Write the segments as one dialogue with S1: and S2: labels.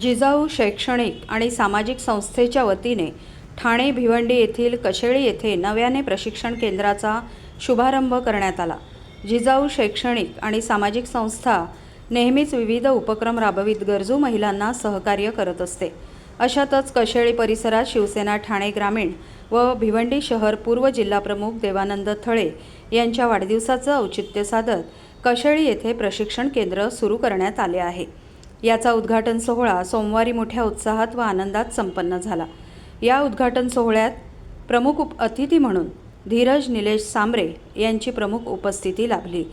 S1: जिजाऊ शैक्षणिक आणि सामाजिक संस्थेच्या वतीने ठाणे भिवंडी येथील कशेळी येथे नव्याने प्रशिक्षण केंद्राचा शुभारंभ करण्यात आला. जिजाऊ शैक्षणिक आणि सामाजिक संस्था नेहमीच विविध उपक्रम राबवित गरजू महिलांना सहकार्य करत असते. अशातच कशेळी परिसरात शिवसेना ठाणे ग्रामीण व भिवंडी शहर पूर्व जिल्हाप्रमुख देवानंद थळे यांच्या वाढदिवसाचं औचित्य साधत कशेळी येथे प्रशिक्षण केंद्र सुरू करण्यात आले आहे. याचा उद्घाटन सोहळा सोमवारी मोठ्या उत्साहात व आनंदात संपन्न झाला. या उद्घाटन सोहळ्यात प्रमुख उप अतिथी म्हणून धीरज निलेश सांबरे यांची प्रमुख उपस्थिती लाभली.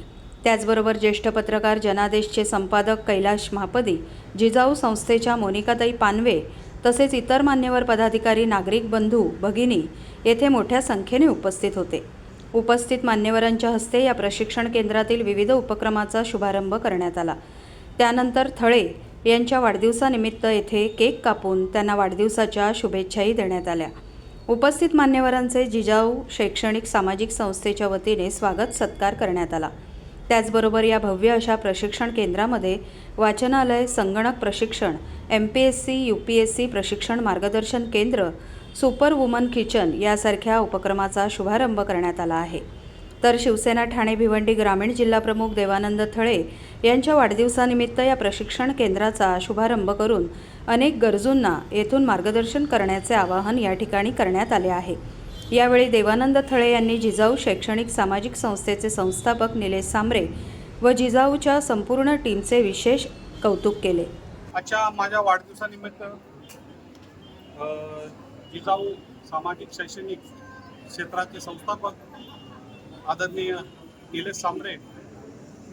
S1: त्याचबरोबर ज्येष्ठ पत्रकार जनादेशचे संपादक कैलाश महापदी जिजाऊ संस्थेच्या मोनिकाताई पानवे तसेच इतर मान्यवर पदाधिकारी नागरिक बंधू भगिनी येथे मोठ्या संख्येने उपस्थित होते. उपस्थित मान्यवरांच्या हस्ते या प्रशिक्षण केंद्रातील विविध उपक्रमाचा शुभारंभ करण्यात आला. त्यानंतर थळे यांच्या वाढदिवसानिमित्त येथे केक कापून त्यांना वाढदिवसाच्या शुभेच्छाही देण्यात आल्या. उपस्थित मान्यवरांचे जिजाऊ शैक्षणिक सामाजिक संस्थेच्या वतीने स्वागत सत्कार करण्यात आला. त्याचबरोबर या भव्य अशा प्रशिक्षण केंद्रामध्ये वाचनालय संगणक प्रशिक्षण M P S C U P S C प्रशिक्षण मार्गदर्शन केंद्र सुपर वुमन किचन यासारख्या उपक्रमाचा शुभारंभ करण्यात आला आहे. तर शिवसेना ठाणे भिवंडी ग्रामीण जिल्हाप्रमुख देवानंद थळे यांच्या वाढदिवसानिमित्त या प्रशिक्षण केंद्राचा शुभारंभ करून अनेक गरजूंना येथून मार्गदर्शन करण्याचे आवाहन या ठिकाणी करण्यात आले आहे. यावेळी देवानंद थळे यांनी जिजाऊ शैक्षणिक सामाजिक संस्थेचे संस्थापक निलेश सांबरे व जिजाऊच्या संपूर्ण टीमचे विशेष कौतुक केले.
S2: आजच्या माझ्या वाढदिवसानिमित्त जिजाऊ सामाजिक शैक्षणिक क्षेत्राचे संस्थापक आदरणीय निलेश सांबरे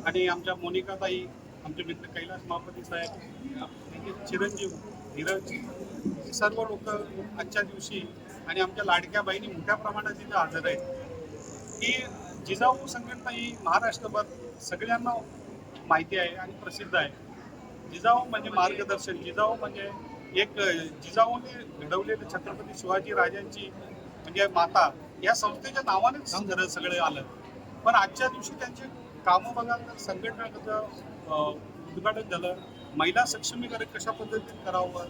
S2: आणि आमच्या मोनिकाताई आमचे मित्र कैलास महापती साहेब त्यांचे चिरंजीव धीरज सर्व लोक आजच्या दिवशी आणि आमच्या लाडक्या बाईंनी मोठ्या प्रमाणात तिथे हजर आहेत. ही जिजाऊ संघटना ही महाराष्ट्रभर सगळ्यांना माहिती आहे आणि प्रसिद्ध आहे. जिजाऊ म्हणजे मार्गदर्शन जिजाऊ म्हणजे एक जिजाऊने घडवलेले छत्रपती शिवाजी राजांची म्हणजे माता या संस्थेच्या नावानेच सगळं सगळं आलं. पण आजच्या दिवशी त्यांचे कामं बघाल तर संघटनाचं उद्घाटन झालं. महिला सक्षमीकरण कशा पद्धतीने करावं?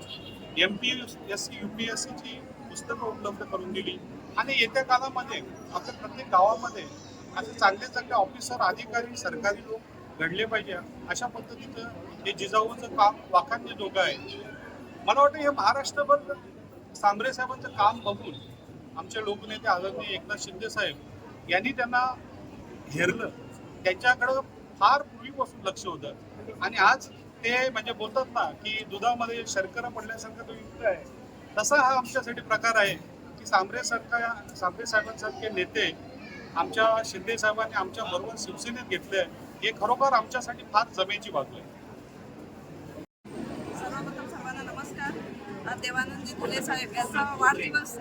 S2: M P S C U P S सीची पुस्तकं उपलब्ध करून दिली. आणि येत्या काळामध्ये आपल्या प्रत्येक गावामध्ये असे चांगले चांगले ऑफिसर अधिकारी सरकारी लोक घडले पाहिजे. अशा पद्धतीचं हे जिजाऊचं काम वाखांचे जोगं आहे. मला वाटतं हे महाराष्ट्रभर सांबरे साहेबांचं काम बघून आमचे लोकनेते आदरणीय एकनाथ शिंदे साहेब यांनी त्यांना हेरलं त्यांच्याकडं फार पूर्वीपासून लक्ष होतं. आणि आज ते म्हणजे बोलतात ना की दुधामध्ये शर्करा पडल्यासारखा तो युक्त आहे. तसा हा आमच्यासाठी प्रकार आहे की सांबरे सरकार सांबरे साहेबांसारखे नेते आमच्या शिंदे साहेबांनी आमच्या बरोबर शिवसेनेत घेतले हे खरोखर आमच्यासाठी फार जमेची बाजू आहे.
S3: सर्वप्रथम सर्वांना नमस्कार. देवानंदजी फुले साहेब यांचा वाढदिवस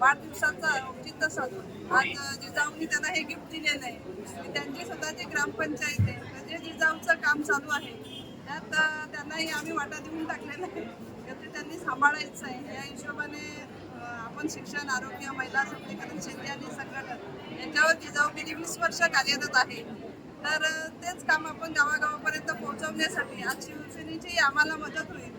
S3: वाढदिवसाचा औचित्य साधून आज जिजाऊंनी त्यांना हे गिफ्ट दिलेलं आहे. त्यांची स्वतःची ग्रामपंचायत आहे म्हणजे जिजाऊचं काम चालू आहे. त्यात त्यांनाही आम्ही वाटा देऊन टाकलेला आहे. तर ते त्यांनी सांभाळायचं आहे. या हिशोबाने आपण शिक्षण आरोग्य महिला सबलीकरण शेती आणि संघटन यांच्यावर जिजाऊ गेली वीस वर्ष कार्यरत आहे. तर तेच काम आपण गावागावापर्यंत पोहोचवण्यासाठी आज शिवसेनेची आम्हाला मदत होईल.